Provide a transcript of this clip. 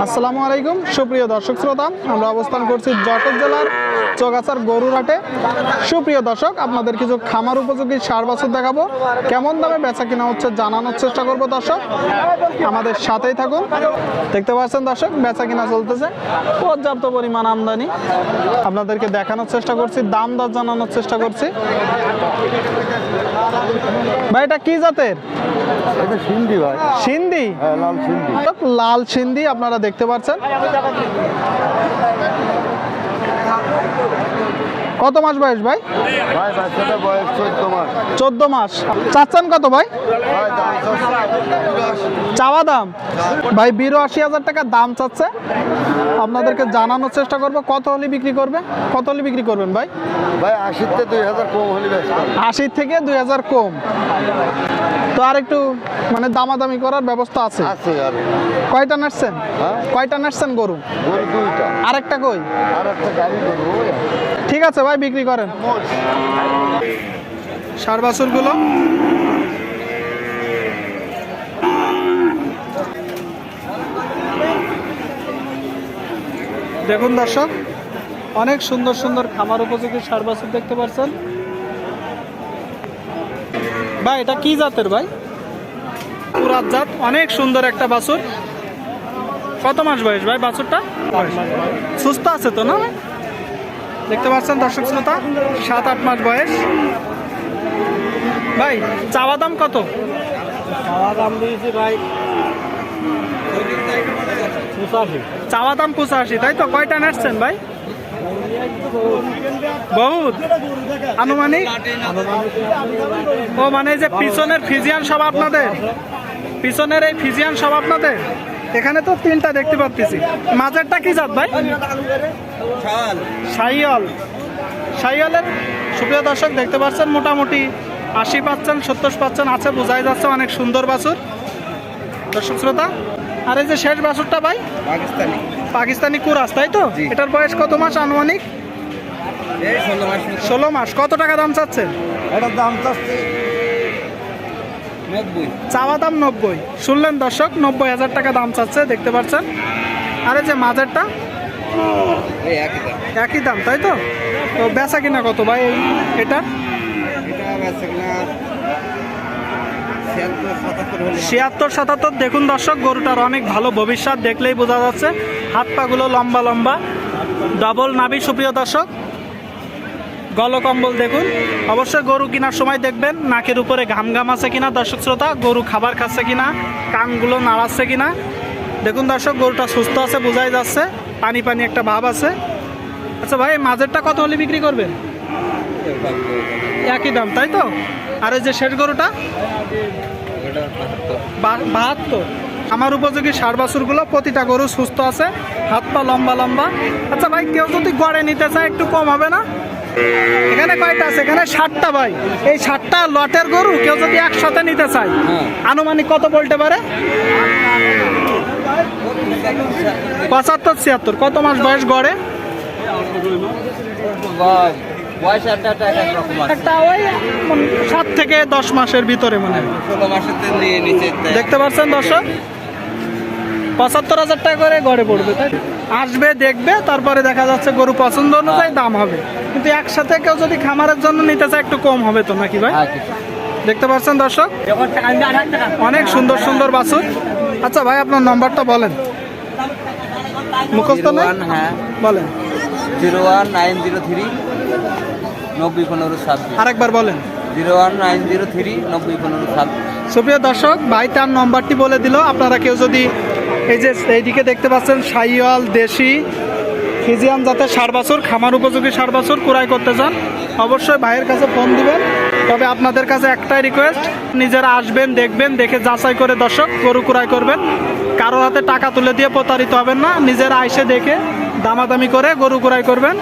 আসসালামু আলাইকুম সুপ্রিয় দর্শক শ্রোতা আমরা অবস্থান করছি যশোর জেলার চগাছার গরুরহাটে। সুপ্রিয় দর্শক আপনাদের কিছু খামার উপযোগী সার বাছুর দেখাবো। কেমন দামে বেচা কিনা হচ্ছে জানানোর চেষ্টা করব দর্শক। আমাদের সাথেই থাকুন। দেখতে পাচ্ছেন দর্শক বেচা কিনা চলতেছে। পর্যাপ্ত পরিমাণ আমদানি। আপনাদেরকে দেখানোর চেষ্টা করছি দাম দর জানানোর চেষ্টা করছি। ভাই এটা কি জাতের? সিন্ধি ভাই। সিন্ধি? হ্যাঁ লাল সিন্ধি। লাল সিন্ধি আপনারা দেখতে পাচ্ছেন। কত মাস বয়স ভাই? চোদ্দ মাস। চাচ্ছেন কত ভাই? চাওয়া দাম? ভাই বিরাশি হাজার টাকা দাম চাচ্ছে। আপনাদেরকে জানানোর চেষ্টা করব কত হলে বিক্রি করবে? কত হলে বিক্রি করবেন ভাই? ভাই আশিতে দুই হাজার কম হলে ব্যস্ত আশি থেকে দুই হাজার কম। তো আর একটু মানে দামাদামি করার ব্যবস্থা আছে? কয়টা নাচছেন? হ্যাঁ? কয়টা নাচছেন গরু? আরেকটা কই? ঠিক আছে ভাই বিক্রি করেন। সার বাছুরগুলো। দেখুন দর্শক অনেক সুন্দর সুন্দর খামার উপযোগী সার বাছুর দেখতে পাচ্ছেন। ভাই এটা কি জাতের ভাই? পুরাত জাত অনেক সুন্দর একটা বাছুর। কত মাস বয়স ভাই বাছুরটা? সুস্থ আছে তো না দেখতে পাচ্ছেন দর্শক শ্রোতা? সাত আট মাস বয়স। ভাই চাওয়া দাম কত? খাওয়া দাম দিয়েছি ভাই পঁচাশি। চাওয়া দাম পঁচাশি তাই তো? কয়টা নাচছেন ভাই? বহুত। আনুমানিক? ও মানে এই যে পিছনের ফিজিয়ান সব আপনাদের? পিছনের এই ফিজিয়ান সব আপনাদের? এখানে তো তিনটা দেখতে পাচ্ছি মাঝেরটা কি জাত ভাই? সাইয়ল সাইয়লের সুপ্রিয় দর্শক দেখতে পাচ্ছেন মোটামুটি আশি পাচ্ছেন সত্তর পাচ্ছেন আছে বোঝাই যাচ্ছে অনেক সুন্দর বাছুর। দর্শক শ্রোতা আর এই যে শেষ বাছুরটা ভাই? পাকিস্তানি। পাকিস্তানি কুরাস তাই তো? এটার বয়স কত মাস আনুমানিক? ষোলো মাস। ষোলো মাস। কত টাকা দাম চাচ্ছে? এটার দাম চাচ্ছে চাওয়া দাম নব্বই। শুনলেন দর্শক নব্বই হাজার টাকা দাম চাচ্ছে দেখতে পাচ্ছেন। আর এই যে মাঝেরটা এই একই দাম। তাই তো? তো বেচা কিনা কত ভাই এটা? ছিয়াত্তর সাতাত্তর দেখুন দর্শক গরুটার অনেক ভালো ভবিষ্যৎ দেখলেই বোঝা যাচ্ছে। হাত পাগুলো লম্বা লম্বা। ডবল নাভি সুপ্রিয় দর্শক। গলকম্বল দেখুন। অবশ্যই গরু কেনার সময় দেখবেন, নাকের উপরে ঘাম ঘাম আছে কিনা, দর্শক শ্রোতা, গরু খাবার খাচ্ছে কিনা, কানগুলো নাড়াচ্ছে কিনা। দেখুন দর্শক, গরুটা সুস্থ আছে, বোঝাই যাচ্ছে, পানি পানি একটা ভাব আছে। আচ্ছা ভাই, মাঝেরটা কত হলে বিক্রি করবেন? একই দাম, তাই তো? আর এই যে শেষ গরুটা? বাহাত্তর। আমার উপযোগী সার বাছুরগুলো, প্রতিটা গরু সুস্থ আছে, হাত পা লম্বা লম্বা। আচ্ছা ভাই, কেউ যদি গড়ে নিতে চায়, একটু কম হবে না? এখানে কয়টা আছে? এখানে ষাটটা ভাই। এই ষাটটা লটের গরু কেউ যদি একসাথে নিতে চায় আনুমানিক কত বলতে পারে? পঁচাত্তর ছিয়াত্তর। কত মাস বয়স গড়ে? সাত থেকে দশ মাসের ভিতরে মনে হয়। নিচে। দেখতে পাচ্ছেন দর্শক? পঁচাত্তর হাজার টাকা করে গড়ে পড়বে তাই আসবে দেখবে তারপরে দেখা যাচ্ছে গরু পছন্দ অনুযায়ী দাম হবে। কিন্তু একসাথে কেউ যদি খামারের জন্য নিতে চায় একটু কম হবে তো নাকি ভাই? দেখতে পাচ্ছেন দর্শক? অনেক সুন্দর সুন্দর বাছুর। আচ্ছা ভাই আপনার নম্বরটা বলেন। মুখস্থ হ্যাঁ। বলেন। Zero one nine zero three নব্বই পনেরো সাত। আরেকবার বলেন। Zero one nine zero three নব্বই পনেরো সাত। সুপ্রিয় দর্শক ভাই তার নম্বরটি বলে দিল। আপনারা কেউ যদি এই যে এইদিকে দেখতে পাচ্ছেন সাইওয়াল দেশি ফিজিয়ান জাতের সার বাছুর, খামার উপযোগী সার বাছুর, ক্রয় করতে চান, অবশ্যই ভাইয়ের কাছে ফোন দিবেন। তবে আপনাদের কাছে একটাই রিকোয়েস্ট নিজেরা আসবেন, দেখবেন, দেখে যাচাই করে দর্শক গরু ক্রয় করবেন। কারও হাতে টাকা তুলে দিয়ে প্রতারিত হবেন না, নিজেরা আইসে দেখে দামাদামি করে গরু ক্রয় করবেন।